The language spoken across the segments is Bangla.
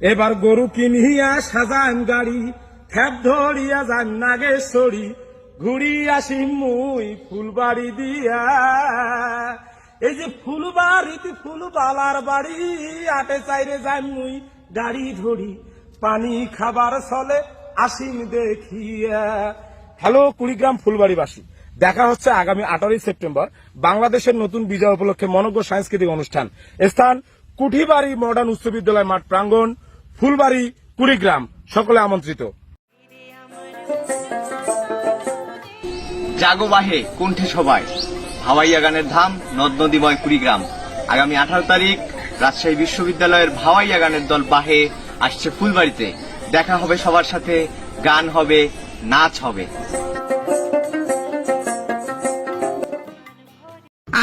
এবার গরু কিনিয়া সাজান গাড়ি, ঠেপ ধরিয়া যান নাগেশ্বরী ঘুরি আসি মুই ফুলবাড়ি দিয়া। এই যে ফুলবাড়িতে ফুল বালার বাড়ি, আটে চাইরে যাই মুই গাড়ি ধরি, পানি খাবার চলে আসিম দেখিয়া। হ্যালো, কুড়িগ্রাম ফুলবাড়িবাসী, দেখা হচ্ছে আগামী আঠারোই সেপ্টেম্বর, বাংলাদেশের নতুন বিজয় উপলক্ষে মনজ্ঞ সাংস্কৃতিক অনুষ্ঠান। স্থান কুঠিবাড়ি মডার্ন উচ্চ বিদ্যালয় মাঠ প্রাঙ্গণ। ফুলবাড়ি, কুড়িগ্রাম। সকলে আমন্ত্রিত। জাগো বাহে, কণ্ঠে সবাই। ভাওয়াইয়া গানের ধাম, নদ নদীময় কুড়িগ্রাম। আগামী আঠারো তারিখ রাজশাহী বিশ্ববিদ্যালয়ের ভাওয়াইয়া গানের দল বাহে আসছে ফুলবাড়িতে। দেখা হবে সবার সাথে, গান হবে, নাচ হবে।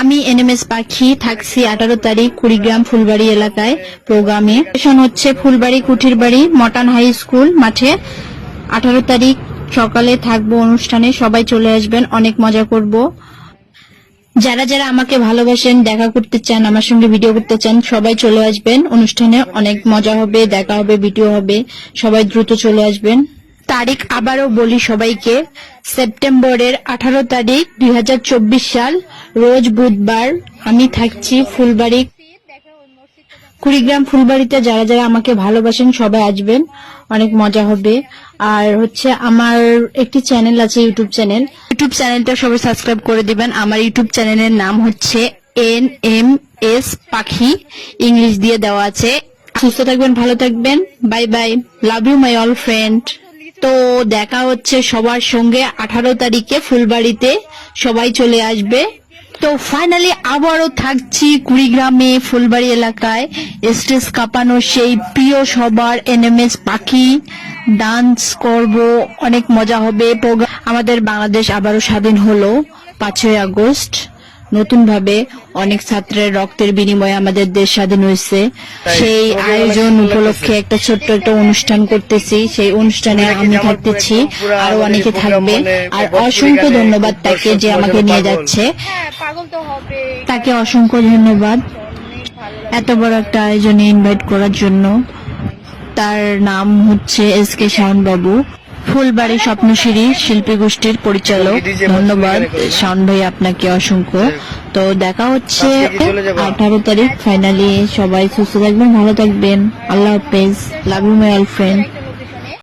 আমি এনএমএস পাখি থাকছি আঠারো তারিখ কুড়িগ্রাম ফুলবাড়ি এলাকায়। প্রোগ্রামে লোকেশন হচ্ছে ফুলবাড়ি কুঠির বাড়ি মটান হাই স্কুল মাঠে। আঠারো তারিখ সকালে থাকব অনুষ্ঠানে, সবাই চলে আসবেন, অনেক মজা করব। যারা যারা আমাকে ভালোবাসেন, দেখা করতে চান, আমার সঙ্গে ভিডিও করতে চান, সবাই চলে আসবেন। অনুষ্ঠানে অনেক মজা হবে, দেখা হবে ভিডিও হবে। সবাই দ্রুত চলে আসবেন। তারিখ আবারও বলি সবাইকে। সেপ্টেম্বরের আঠারো তারিখ দুই হাজার চব্বিশ সাল, রোজ বুধবার আমি থাকছি ফুলবাড়ি। কুড়িগ্রাম ফুলবাড়িতে যারা যারা আমাকে ভালোবাসেন সবাই আসবেন, অনেক মজা হবে। আর হচ্ছে আমার একটি চ্যানেল আছে, ইউটিউব চ্যানেল। ইউটিউব চ্যানেলটা সবাই সাবস্ক্রাইব করে দিবেন। আমার ইউটিউব চ্যানেলের নাম হচ্ছে এন এম এস পাখি, ইংলিশ দিয়ে দেওয়া আছে। সুস্থ থাকবেন, ভালো থাকবেন। Bye bye. Love you, my all friend. তো দেখা হচ্ছে সবার সঙ্গে আঠারো তারিখে ফুলবাড়িতে। সবাই চলে আসবে। তো ফাইনালি আবারও থাকছি কুড়িগ্রামে ফুলবাড়ি এলাকায়। স্টেজ কাঁপানো সেই প্রিয় সবার এনএমএস পাখি। ডান্স করব, অনেক মজা হবে। আমাদের বাংলাদেশ আবারও স্বাধীন হলো পাঁচই আগস্ট। নতুন ভাবে অনেক ছাত্রের রক্তের বিনিময়ে আমাদের দেশ স্বাধীন হয়েছে। সেই আয়োজন উপলক্ষে একটা ছোট্ট একটা অনুষ্ঠান করতেছি। সেই অনুষ্ঠানে আমি থাকতেছি আরও অনেকে থাকবে। আর অসংখ্য ধন্যবাদ তাকে যে আমাকে নিয়ে যাচ্ছে। হ্যাঁ পাগল তো হবে। তাকে অসংখ্য ধন্যবাদ। এত বড় একটা আয়োজনে ইনভাইট করার জন্য। তার নাম হচ্ছে এস কে শাওন বাবু। ফুলবাড়ি স্বপ্নশিরি শিল্পী গোষ্ঠীর পরিচালক ধন্যবাদ। শাওন ভাই আপনাকে অসংখ্য। তো দেখা হচ্ছে আঠারো তারিখ ফাইনালি সবাই সুস্থ থাকবেন ভালো থাকবেন। আল্লাহ হাফেজ। Love you my all friend